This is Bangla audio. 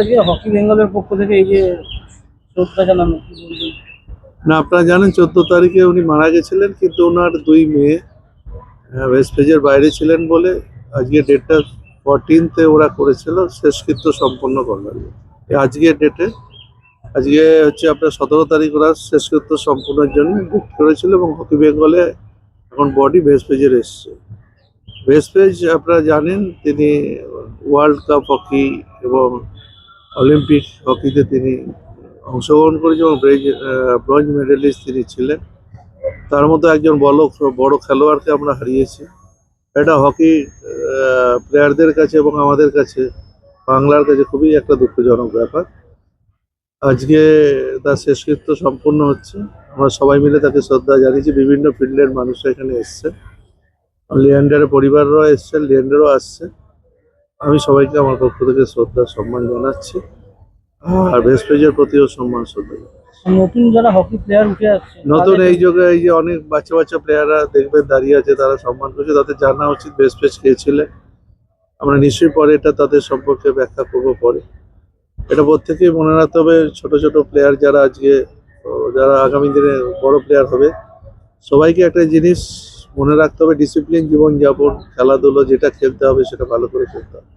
আজকে হকি বেঙ্গলের পক্ষ থেকে এই না, আপনারা জানেন চোদ্দ তারিখে উনি মারা গেছিলেন, কিন্তু ওনার দুই মেয়ে ওয়েস্ট পেজের বাইরে ছিলেন বলে আজকে ডেটটা ফরটিনতে ওরা করেছিল, শেষকৃত্য সম্পন্ন করলেন। আজকের ডেটে আজকে হচ্ছে আপনার সতেরো তারিখ ওরা শেষকৃত্য সম্পূর্ণের জন্য বুক করেছিল এবং হকি বেঙ্গলে এখন বডি ওয়েস্ট পেজের এসছে। ওয়েস্ট পেজ আপনারা জানেন, তিনি ওয়ার্ল্ড কাপ হকি এবং অলিম্পিক হকিতে তিনি অংশগ্রহণ করেছেন এবং ব্রঞ্জ মেডেলিস্ট তিনি ছিলেন। তার মধ্যে একজন বড় বড় খেলোয়াড়কে আমরা হারিয়েছি। এটা হকি প্লেয়ারদের কাছে এবং আমাদের কাছে, বাংলার কাছে খুবই একটা দুঃখজনক ব্যাপার। আজকে তার শেষকৃত্য সম্পূর্ণ হচ্ছে। আমরা সবাই মিলে তাকে শ্রদ্ধা জানিয়েছি। বিভিন্ন ফিল্ডের মানুষরা এখানে এসছে লিয়েন্ডারের পরিবাররাও এসছে লিয়েন্ডারও আসছে। আমি সবাইকে আমার পক্ষ থেকে শ্রদ্ধা সম্মান জানাচ্ছি। আর বেস্ট পেজের প্রতিও সম্মান শ্রদ্ধা নতুন যারা হকি প্লেয়ার উঠে আসছে নতুন এই যুগে এই যে অনেক বাচ্চা বাচ্চা প্লেয়াররা দেখবেন দাঁড়িয়ে আছে তারা সম্মান করছে তাদের জানা উচিত বেস্ট পেজ কে ছিলেন আমরা নিশ্চয়ই পরে এটা তাদের সম্পর্কে ব্যাখ্যা করব পরে। এটা প্রত্যেকেই মনে রাখতে হবে ছোট ছোট প্লেয়ার যারা আজকে যারা আগামী দিনে বড় প্লেয়ার হবে সবাইকে একটা জিনিস মনে রাখতে হবে ডিসিপ্লিন জীবনযাপন খেলাধুলো যেটা খেলতে হবে সেটা ভালো করে খেলতে হবে।